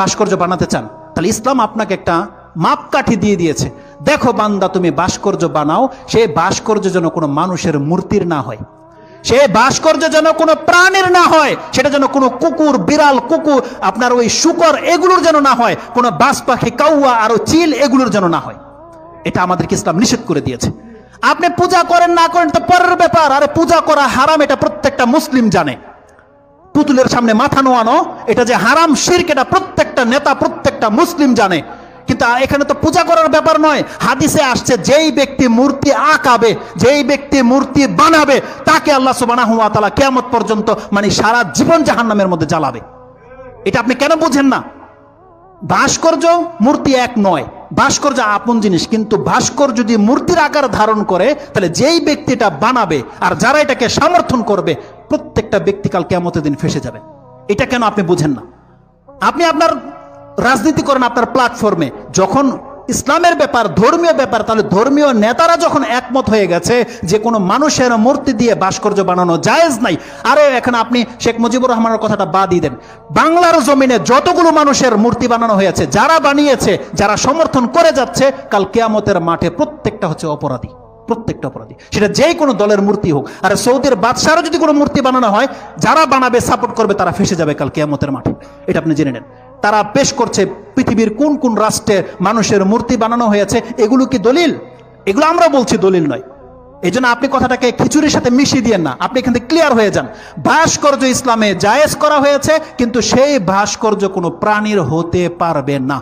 ভাস্কর্য বানাতে চান, তাহলে ইসলাম আপনাকে একটা মাপকাঠি দিয়ে দিয়েছে। দেখো বান্দা, তুমি ভাস্কর্য বানাও সেই ভাস্কর্য যেন কোনো মানুষের মূর্তির না হয়। সে ভাস্কর্য যেন কোনো প্রাণীর না হয়, সেটা যেন কোনো কুকুর, বিড়াল, কুকুর, আপনার ওই শুকর এগুলোর যেন না হয়, কোনো বাস পাখি, কাউয়া, আর চিল এগুলোর যেন না হয়। এটা আমাদেরকে ইসলাম নিষেধ করে দিয়েছে। আপনি পূজা করেন, না করেন তো পরের ব্যাপার। আরে পূজা করা হারাম, এটা প্রত্যেকটা মুসলিম জানে। পুতুলের সামনে মাথা নোয়ানো, এটা যে হারাম, শির্ক, এটা প্রত্যেকটা নেতা প্রত্যেকটা মুসলিম জানে। কিন্তু এখানে তো পূজা করার ব্যাপার নয়। হাদিসে আসছে, যেই ব্যক্তি মূর্তি আঁকাবে, যেই ব্যক্তি মূর্তি বানাবে, তাকে আল্লাহ ওয়া তাআলা পর্যন্ত মানে সারা জীবন জাহান্নামের মধ্যে জ্বালাবে। এটা আপনি কেন বুঝেন না? ভাস্কর্য মূর্তি এক নয়। ভাস্কর্য আপন জিনিস, কিন্তু ভাস্কর যদি মূর্তির আকার ধারণ করে, তাহলে যেই ব্যক্তিটা বানাবে আর যারা এটাকে সমর্থন করবে, প্রত্যেকটা ব্যক্তি কাল কেমতের দিন ফেসে যাবে। এটা কেন আপনি বুঝেন না? আপনি আপনার রাজনীতি করেন আপনার প্ল্যাটফর্মে যখন ইসলামের ব্যাপার, ধর্মীয় ব্যাপার, তাহলে ধর্মীয় নেতারা যখন একমত হয়ে গেছে যে কোনো মানুষের মূর্তি দিয়ে ভাস্কর্য বানানো জায়েজ নাই, আরে এখন আপনি শেখ মুজিবুর রহমানের কথাটা বাদই দেন। বাংলার জমিনে যতগুলো মানুষের মূর্তি বানানো হয়েছে, যারা বানিয়েছে, যারা সমর্থন করে যাচ্ছে, কাল কেয়ামতের মাঠে প্রত্যেকটা হচ্ছে অপরাধী। প্রত্যেকটা অপরাধী। সেটা যেই কোনো দলের মূর্তি হোক। আর সৌদির বাদশারও যদি কোনো মূর্তি বানানো হয়, যারা বানাবে সাপোর্ট করবে, তারা ফেসে যাবে কাল কেয়ামতের মাঠে। এটা আপনি জেনে নেন। তারা পেশ করছে পৃথিবীর কোন কোন রাষ্ট্রে মানুষের মূর্তি বানানো হয়েছে, এগুলো কি দলিল? এগুলো আমরা বলছি দলিল নয়। এই জন্য আপনি কথাটাকে খিচুড়ির সাথে মিশিয়ে দিয়েন না। আপনি এখান থেকে ক্লিয়ার হয়ে যান। ভাস্কর্য ইসলামে জায়েজ করা হয়েছে, কিন্তু সেই ভাস্কর্য কোনো প্রাণীর হতে পারবে না।